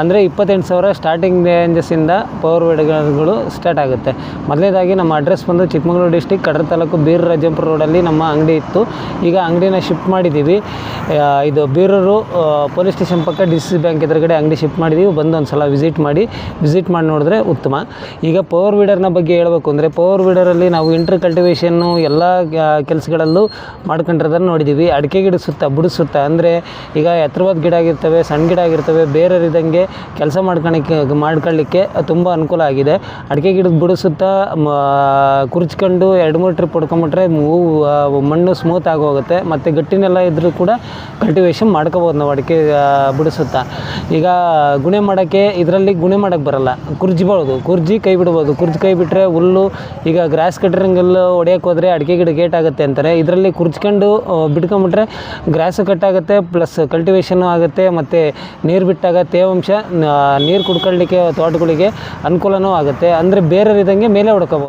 ಅಂದರೆ ಇಪ್ಪತ್ತೆಂಟು ಸಾವಿರ ಸ್ಟಾರ್ಟಿಂಗ್ ರೇಂಜಸ್ಸಿಂದ ಪವರ್ ವೇಡ್ಗಳು ಸ್ಟಾರ್ಟ್ ಆಗುತ್ತೆ. ಮೊದಲನೇದಾಗಿ ನಮ್ಮ ಅಡ್ರೆಸ್ ಬಂದು ಚಿಕ್ಕಮಗಳೂರು ಡಿಸ್ಟಿಕ್ ಕಡರ ತಾಲೂಕು ಬೀರ್ ರಾಜಂಪುರ ರೋಡಲ್ಲಿ ನಮ್ಮ ಅಂಗಡಿ ಇತ್ತು. ಈಗ ಅಂಗಡಿನ ಶಿಫ್ಟ್ ಮಾಡಿದ್ದೀವಿ ಇದು ಬೀರೂರು ಪೊಲೀಸ್ ಸ್ಟೇಷನ್ ಪಕ್ಕ ಡಿ ಸಿ ಬ್ಯಾಂಕ್ ಎದುರುಗಡೆ ಅಂಗಡಿ ಶಿಫ್ಟ್ ಮಾಡಿದ್ದೀವಿ ಬಂದು ಒಂದು ಸಲ ವಿಸಿಟ್ ಮಾಡಿ ವಿಸಿಟ್ ಮಾಡಿ ನೋಡಿದ್ರೆ ಉತ್ತಮ. ಈಗ ಪವರ್ ವೀಡರ್ನ ಬಗ್ಗೆ ಹೇಳಬೇಕು ಅಂದರೆ ಪವರ್ ವೀಡರಲ್ಲಿ ನಾವು ಇಂಟರ್ ಕಲ್ಟಿವೇಷನ್ನು ಎಲ್ಲ ಕೆಲಸಗಳಲ್ಲೂ ಮಾಡ್ಕೊಂಡಿರೋದನ್ನು ನೋಡಿದ್ದೀವಿ ಅಡಿಕೆ ಗಿಡ ಸುತ್ತ ಬುಡ ಅಂದರೆ ಈಗ ಎತ್ತರವಾದ ಗಿಡ ಆಗಿರ್ತವೆ, ಸಣ್ಣ ಗಿಡ ಆಗಿರ್ತವೆ ಕೆಲಸ ಮಾಡ್ಕೊಳಕ್ಕೆ, ಮಾಡ್ಕೊಳ್ಳಿಕ್ಕೆ ತುಂಬ ಅನುಕೂಲ ಆಗಿದೆ. ಅಡಿಕೆ ಗಿಡದ ಬುಡ ಸುತ್ತ ಕುರ್ಚ್ಕೊಂಡು ಎರಡು ಮೂರು ಟ್ರಿಪ್ ಹೊಡ್ಕೊಂಬಿಟ್ರೆ ಹೂವು ಮಣ್ಣು ಸ್ಮೂತ್ ಆಗೋಗುತ್ತೆ. ಮತ್ತು ಗಟ್ಟಿನೆಲ್ಲ ಇದ್ದರೂ ಕೂಡ ಕಲ್ಟಿವೇಷನ್ ಮಾಡ್ಕೋಬೋದು ನಾವು ಅಡಿಕೆ ಬಿಡಿಸುತ್ತಾ. ಬುಡ ಸುತ್ತ ಈಗ ಗುಣೆ ಮಾಡೋಕ್ಕೆ ಇದರಲ್ಲಿ ಗುಣೆ ಮಾಡೋಕ್ಕೆ ಬರಲ್ಲ. ಕುರ್ಜಿಬೋದು ಕುರ್ಜಿ ಕೈ ಬಿಡ್ಬೋದು. ಕುರ್ಜಿ ಕೈ ಬಿಟ್ಟರೆ ಹುಲ್ಲು, ಈಗ ಗ್ರಾಸ್ ಕಟ್ಟರಿಂಗಲ್ಲು ಹೊಡೆಯೋಕೆ ಹೋದರೆ ಅಡಿಕೆ ಗಿಡ ಗೇಟ್ ಆಗುತ್ತೆ ಅಂತಾರೆ. ಇದರಲ್ಲಿ ಕುರ್ಚ್ಕೊಂಡು ಬಿಟ್ಕೊಂಬಿಟ್ರೆ ಗ್ರಾಸು ಕಟ್ಟಾಗುತ್ತೆ ಪ್ಲಸ್ ಕಲ್ಟಿವೇಷನ್ನು ಆಗುತ್ತೆ, ಮತ್ತು ನೀರು ಬಿಟ್ಟಾಗ ತೇವಾಂಶ ನೀರು ಕುಡ್ಕೊಳ್ಳಿಕ್ಕೆ ತೋಟಗಳಿಗೆ ಅನುಕೂಲನೂ ಆಗುತ್ತೆ. ಅಂದರೆ ಬೇರೆ ಇದ್ದಂಗೆ ಮೇಲೆ ಹೊಡ್ಕೋಬೋದು